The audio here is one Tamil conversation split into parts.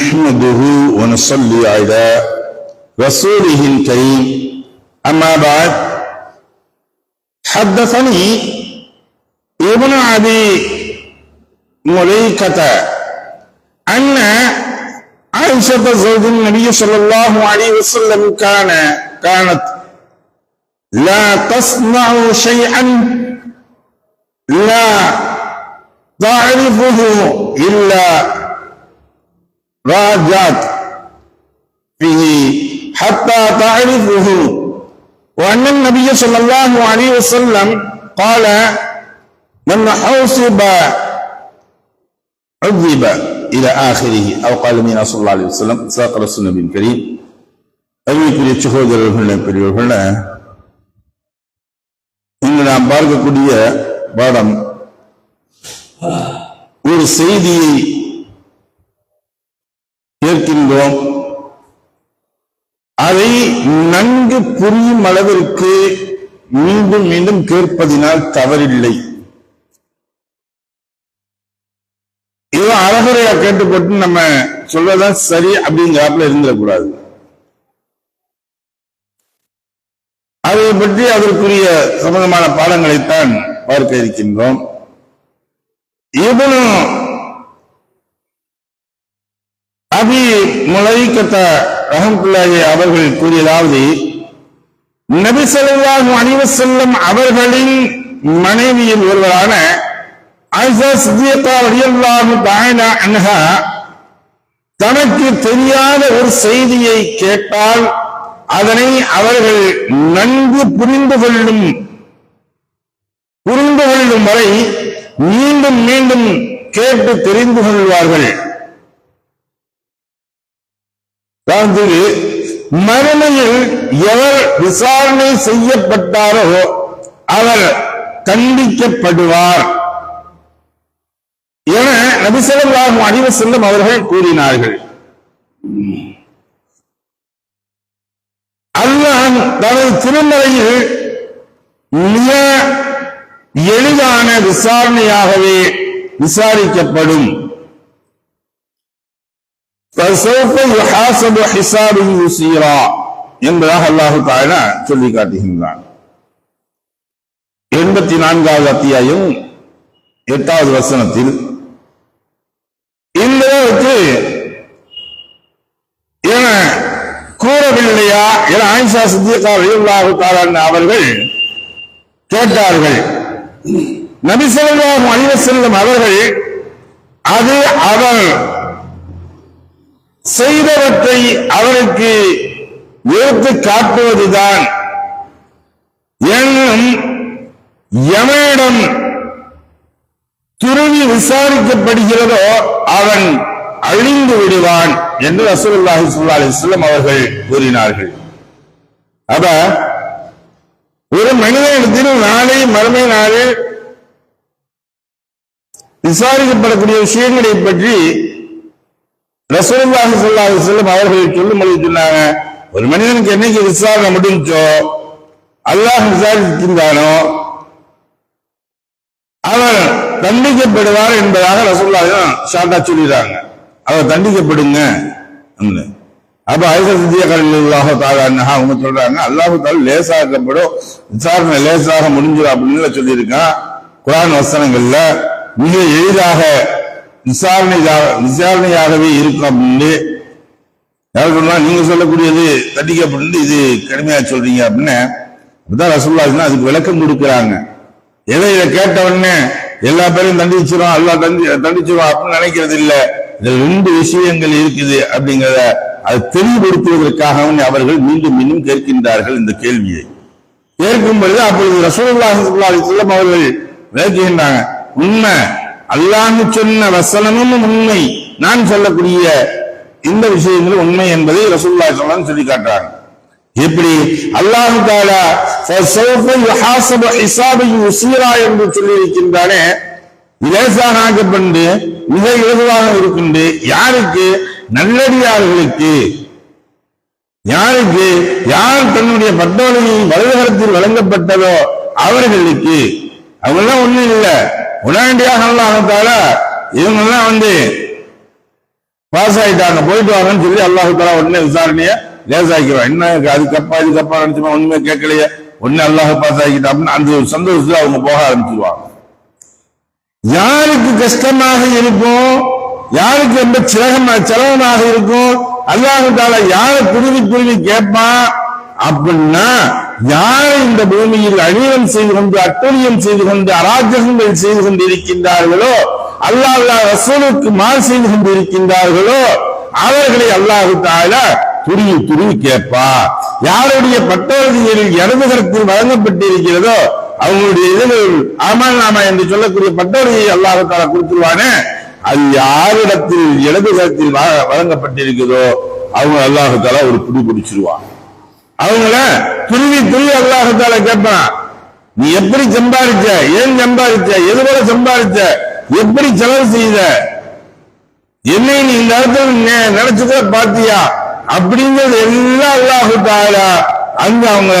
نحمده ونصلي على رسوله الكريم. أما بعد حدثني ابن أبي مليكة أن عائشة زوج النبي صلى الله عليه وسلم كان كانت لا تصنع شيئا لا تعرفه إلا راجعت فيه حتى تعرفه وأن النبي صلى الله عليه وسلم قال من حوصب عذب إلى آخره أو قال من صلى الله عليه وسلم ساق رسول النبي الكريم அறிவிக்குரிய சகோதரர்கள பெரியவர்கள இங்கு நாம் பார்க்கக்கூடிய பாடம் ஒரு செய்தியை ஏற்கின்றோம். அதை நன்கு புரியும் அளவிற்கு மீண்டும் மீண்டும் கேட்பதினால் தவறில்லை. ஏதோ அறகுறையா கேட்டுப்பட்டு நம்ம சொல்றதான் சரி அப்படிங்கிறாப்புல இருந்துடக்கூடாது. அதை பற்றி அதற்குரிய சம்பந்தமான பாடங்களைத்தான் பார்க்க இருக்கின்றோம். இவனும் அபி முளைக்கத்த ரஹம்குல்லாஹி அவர்கள் கூறியதாவது நபி ஸல்லல்லாஹு அணிவு செல்லும் அவர்களின் மனைவியில் ஒருவரான ஆயிஷா சித்தியத்தா ரலியல்லாஹு தாயனா அன்ஹா தனக்கு தெரியாத ஒரு செய்தியை கேட்டால் அதனை அவர்கள் நன்கு புரிந்து கொள்ளும் புரிந்து கொள்ளும் வரை மீண்டும் மீண்டும் கேட்டு தெரிந்து கொள்வார்கள். அதாவது மறுமையில் எவர் விசாரணை செய்யப்பட்டாரோ அவர் கண்டிக்கப்படுவார் என நபிசல்லாஹும் அடிவ செல்லும் அவர்கள் கூறினார்கள். அல்லாஹ் தனது திருமலையில் மிக எளிதான விசாரணையாகவே விசாரிக்கப்படும். என்பதாக அல்லாஹு தாலா சொல்லி காட்டுகின்றான். எண்பத்தி நான்காவது அத்தியாயம் எட்டாவது வசனத்தில் இந்த அளவுக்கு என கூறவில்லையா என ஆயிஷா சித்தியக்கா ரலியல்லாஹு தஆலா அவர்கள் கேட்டார்கள். நபி அலிவசல்லம் அவர்கள் அது அவர் செய்தவற்றை அவருக்கு எடுத்து காட்டுவதுதான். எனும் எவனிடம் துருவி விசாரிக்கப்படுகிறதோ அவன் அழிந்து விடுவான் என்று ரசூல்லாஹி சுல்லா அலைஹி அவர்கள் கூறினார்கள். அப்ப ஒரு மனிதனிடத்தில் நாளை மறுமை நாளில் விசாரிக்கப்படக்கூடிய விஷயங்களை பற்றி ரசூலுல்லாஹி ஸல்லல்லாஹு அலைஹி வஸல்லம் அவர்கள் சொல்லும்போது சொன்னாங்க ஒரு மனிதனுக்கு என்னைக்கு விசாரணை முடிஞ்சோ அல்லாஹ் விசாரிக்கின்றானோ அவர் தண்டிக்கப்படுவார் என்பதாக ரசூலுல்லாஹி ஷார்ட்டா சொல்லிடுறாங்க. அவர் தண்டிக்கப்படுங்க. அப்ப ஐசா சித்திய கல்லாஹ் அவங்க சொல்றாங்க அல்லாஹு லேசாக லேசாக்கப்படும் விசாரணை லேசாக முடிஞ்சிடும் அப்படின்னு சொல்லியிருக்கான் குரான் வசனங்கள்ல. மிக எளிதாக விசாரணை விசாரணையாகவே இருக்கும் அப்படின்னு யார் சொன்னா நீங்க சொல்லக்கூடியது தண்டிக்கப்பட்டு இது கடுமையா சொல்றீங்க அப்படின்னு. அப்படிதான் ரசூல்லா அதுக்கு விளக்கம் கொடுக்குறாங்க. எதை இதை கேட்ட உடனே எல்லா பேரையும் தண்டிச்சிரும் அல்லா தண்டி தண்டிச்சிரும் அப்படின்னு நினைக்கிறது இல்ல. இதுல ரெண்டு விஷயங்கள் இருக்குது அப்படிங்கிறத அதை தெளிவுபடுத்துவதற்காகவும் அவர்கள் மீண்டும் மீண்டும் கேட்கின்றார்கள் இந்த கேள்வியை. கேட்கும் பொழுது அப்பொழுது ரசூலுல்லாஹி ஸல்லல்லாஹு அவர்கள் விளக்குகின்றாங்க உண்மை அல்லாஹு சொன்ன வசனமும் உண்மை. நான் சொல்லக்கூடிய இந்த விஷயங்கள் உண்மை என்பதை ரசூல்லா சொல்லலாம் சொல்லி காட்டுறாங்க எப்படி? அல்லாஹு தாலா என்று சொல்லியிருக்கின்றானே. இலேசானாக்கப்பட்டு மிக இலகுவாக இருக்கின்ற யாருக்கு? நல்லடியார்களுக்கு. யாருக்கு? யார் தன்னுடைய பட்டவணையை வலதுகரத்தில் வழங்கப்பட்டதோ அவர்களுக்கு. அவங்கெல்லாம் ஒண்ணும் இல்லை. உடனடியாக அல்லாஹால இவங்கெல்லாம் வந்து பாஸ் ஆயிட்டாங்க. போயிட்டு வாங்கன்னு சொல்லி அல்லாஹு உடனே விசாரணைய லேசாக்கிடுவான். என்ன அதுக்கப்பா இதுக்கப்பா நினைச்சுமா ஒண்ணுமே கேட்கலையே. உடனே அல்லாஹ் பாஸ் ஆகிட்டா அப்படின்னு அந்த ஒரு சந்தோஷத்துல அவங்க போக ஆரம்பிச்சிருவாங்க. யாருக்கு கஷ்டமாக இருக்கும் யாருக்கு ரொம்ப சிரகமா சிரமமாக இருக்கும் அல்லாஹு தாலா யாரை குருவி குருவி கேட்பான் அப்படின்னா யார் இந்த பூமியில் அநியம் செய்து கொண்டு அட்டுழியம் செய்து கொண்டு அராஜகங்கள் செய்து கொண்டு இருக்கின்றார்களோ அல்லா அல்லாஹ் ரசூலுக்கு மாறு செய்து கொண்டு இருக்கின்றார்களோ அவர்களை அல்லாஹு தாலா துருவி துருவி கேட்பா யாருடைய பட்டவர்களில் இடது கருத்தில் வழங்கப்பட்டிருக்கிறதோ அவங்களுடைய இதில் ஆமா நாமா என்று சொல்லக்கூடிய பட்டவர்களை அல்லாஹு தாலா கொடுத்துருவானே அது யாரிடத்தில் இடது கருத்தில் வ- வழங்கப்பட்டிருக்கிறதோ அவங்க அல்லாஹு தாலா ஒரு புடி பிடிச்சிருவான் அவங்கள துருவி துருவி அல்லாஹத்தால கேட்பான் நீ எப்படி சம்பாதிச்ச ஏன் சம்பாதிச்ச எது போல சம்பாதிச்ச எப்படி செலவு செய்த? என்னை நீ இந்த இடத்துல நினைச்சு கூட பாத்தியா? அப்படிங்கிறது எல்லாம் அல்லாஹு தாலா அங்க அவங்க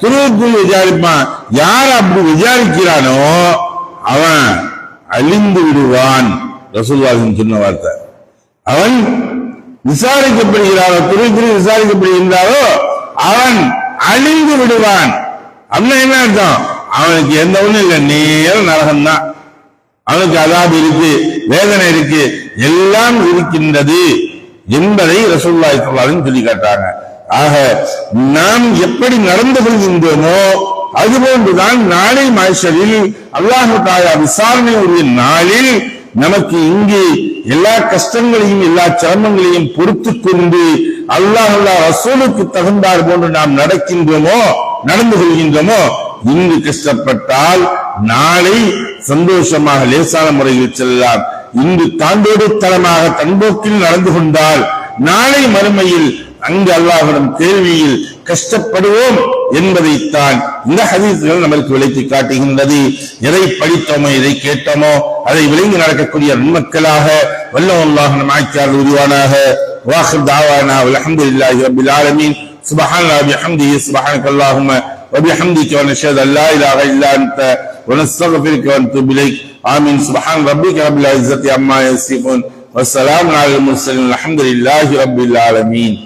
துருவி விசாரிப்பான். யார் அப்படி விசாரிக்கிறானோ அவன் அழிந்து விடுவான். ரசூல்வாசன் சொன்ன வார்த்தை. அவன் விசாரிக்கப்படுகிறாரோ துருவி விசாரிக்கப்படுகின்றாரோ அவன் அழிந்து விடுவான். அப்படின்னா என்ன அர்த்தம்? அவனுக்கு எந்த ஒண்ணும் இல்லை. நேரம் நரகம்தான். அவனுக்கு அதாபு இருக்கு வேதனை இருக்கு எல்லாம் இருக்கின்றது என்பதை ரசூல்லாய் சொல்லாலும் சொல்லி காட்டாங்க ஆக நாம் எப்படி நடந்து கொள்கின்றோமோ அதுபோன்றுதான் நாளை மாஷரில் அல்லாஹு தாயா விசாரணை உரிய நாளில் நமக்கு இங்கு எல்லா கஷ்டங்களையும் எல்லா சிரமங்களையும் பொறுத்து கொண்டு அல்லாஹ் அல்லாஹ் ரசூலுக்கு தகுந்தார் போன்று நாம் நடக்கின்றோமோ நடந்து கொள்கின்றோமோ இங்கு கஷ்டப்பட்டால் நாளை சந்தோஷமாக லேசான முறையில் செல்லலாம். இன்று தாண்டோடு தரமாக தன்போக்கில் நடந்து கொண்டால் நாளை மறுமையில் அங்கு அல்லாஹிடம் கேள்வியில் கஷ்டப்படுவோம் என்பதைத்தான் இந்த ஹதீசுகள் நமக்கு விளக்கி காட்டுகின்றது. எதை படித்தோமோ எதை கேட்டோமோ அதை விளங்கி நடக்கக்கூடிய நன்மக்களாக வல்லவல்லாக நம் ஆக்கியார் உருவானாக. وآخر دعوانا والحمد لله رب العالمين. سبحان الله بحمده سبحانك اللهم وبحمدك ونشهد أن لا إله إلا أنت ونستغفرك ونتوب إليك. آمين. سبحان ربك رب العزة عما يصفون والسلام على المرسلين الحمد لله رب العالمين.